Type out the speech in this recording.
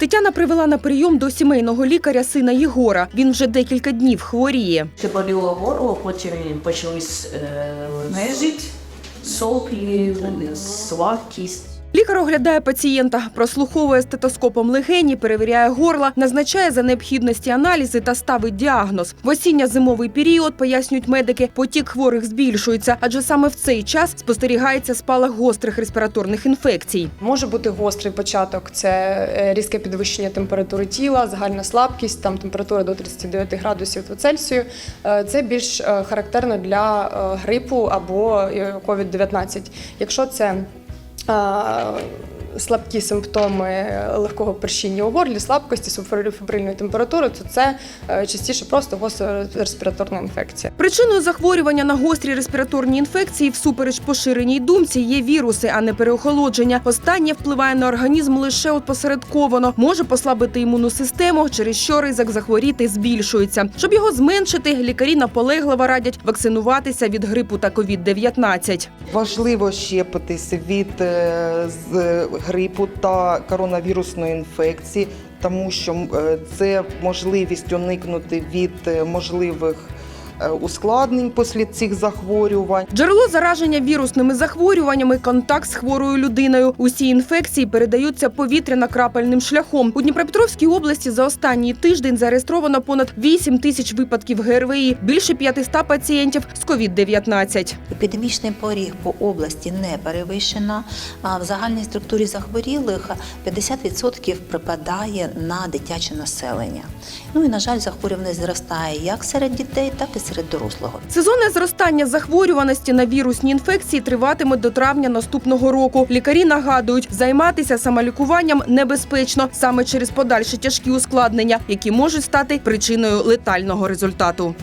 Тетяна привела на прийом до сімейного лікаря сина Єгора. Він вже декілька днів хворіє. Це боліло горло, потім почались е, нежить, соплі, слабкість. Лікар оглядає пацієнта, прослуховує стетоскопом легені, перевіряє горло, назначає за необхідності аналізи та ставить діагноз. В осінньо-зимовий період, пояснюють медики, потік хворих збільшується, адже саме в цей час спостерігається спалах гострих респіраторних інфекцій. Може бути гострий початок, це е, різке підвищення температури тіла, загальна слабкість, там температура до 39 градусів по Цельсію. Е, Це більш е, характерно для грипу або е, COVID-19. Якщо це uh, слабкі симптоми легкого першіння у горлі, слабкості, субфебрильної температури, то це е, частіше просто гостра респіраторна інфекція. Причиною захворювання на гострі респіраторні інфекції всупереч поширеній думці є віруси, а не переохолодження. Останнє впливає на організм лише опосередковано, може послабити імунну систему, через що ризик захворіти збільшується. Щоб його зменшити, лікарі наполегливо радять вакцинуватися від грипу та COVID-19. Важливо щепитися від е, з грипу та коронавірусної інфекції, тому що е, це можливість уникнути від е, можливих ускладнень після цих захворювань. Джерело зараження вірусними захворюваннями контакт з хворою людиною. Усі інфекції передаються повітряно-крапельним шляхом. У Дніпропетровській області за останній тиждень зареєстровано понад 8 тисяч випадків ГРВІ, більше 500 пацієнтів з COVID-19. Епідемічний поріг по області не перевищено. А в загальній структурі захворілих 50% припадає на дитяче населення. Ну і на жаль, захворюваність зростає як серед дітей, так і серед дорослого. Сезонне зростання захворюваності на вірусні інфекції триватиме до травня наступного року. Лікарі нагадують, займатися самолікуванням небезпечно саме через подальші тяжкі ускладнення, які можуть стати причиною летального результату.